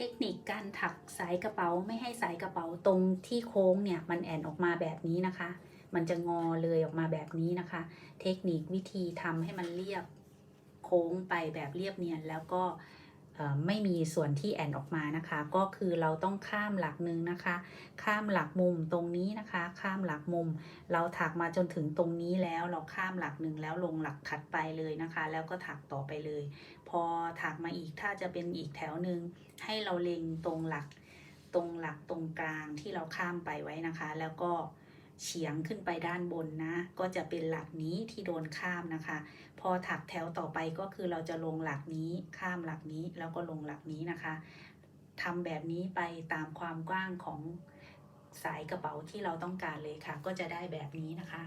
เทคนิคการถักสายกระเป๋าไม่ให้สายกระเป๋าตรงที่โค้งเนี่ยมันแอนออกมาแบบนี้นะคะ มันจะงอเลยออกมาแบบนี้นะคะ เทคนิควิธีทำให้มันเรียบโค้งไปแบบเรียบเนียนแล้วก็ ไม่มีส่วนที่แอนออกมานะคะ ก็คือเราต้องข้ามหลักหนึ่งนะคะ ข้ามหลักมุมตรงนี้นะคะ ข้ามหลักมุม เราถักมาจนถึงตรงนี้แล้วเราข้ามหลักหนึ่งแล้วลงหลักถัดไปเลยนะคะ แล้วก็ถักต่อไปเลย พอถักมาอีกถ้าจะเป็นอีกแถวหนึ่งให้เราเล็งตรงหลักตรงหลักตรงกลางที่เราข้ามไปไว้นะคะ แล้วก็ เฉียงขึ้นไปด้านบนนะ ก็จะเป็นหลักนี้ที่โดนข้ามนะคะ พอถักแถวต่อไปก็คือเราจะลงหลักนี้ข้ามหลักนี้แล้วก็ลงหลักนี้นะคะทำแบบนี้ไปตามความกว้างของสายกระเป๋าที่เราต้องการเลยค่ะ ก็จะได้แบบนี้นะคะ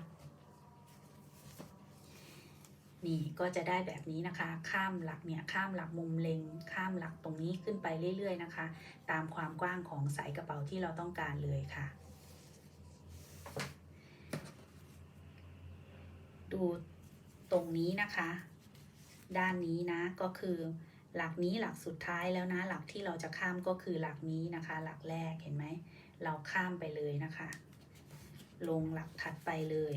นี่ก็จะได้แบบนี้นะคะ ข้ามหลักเนี่ยข้ามหลักมุมเล็ง ข้ามหลักตรงนี้ขึ้นไปเรื่อย ๆ นะคะ ตามความกว้างของสายกระเป๋าที่เราต้องการเลยค่ะ ดูตรงนี้นะคะ ด้านนี้นะก็คือหลักนี้หลักสุดท้ายแล้วนะ หลักที่เราจะข้ามก็คือหลักนี้นะคะ หลักแรกเห็นไหม เราข้ามไปเลยนะคะ ลงหลักถัดไปเลย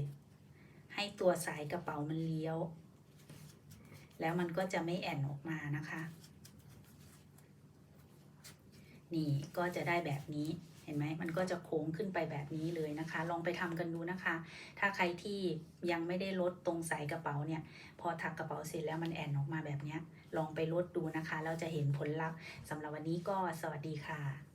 ให้ตัวสายกระเป๋ามันเลี้ยว แล้วมันก็จะไม่แอนออกมานะคะ นี่ก็จะได้แบบนี้ เห็นไหมมันก็จะโค้งขึ้นไปแบบนี้เลยนะคะ ลองไปทำกันดูนะคะ ถ้าใครที่ยังไม่ได้ลดตรงสายกระเป๋าเนี่ย พอถักกระเป๋าเสร็จแล้วมันแอนออกมาแบบนี้ลองไปลดดูนะคะ เราจะเห็นผลลัพธ์สำหรับวันนี้ก็สวัสดีค่ะ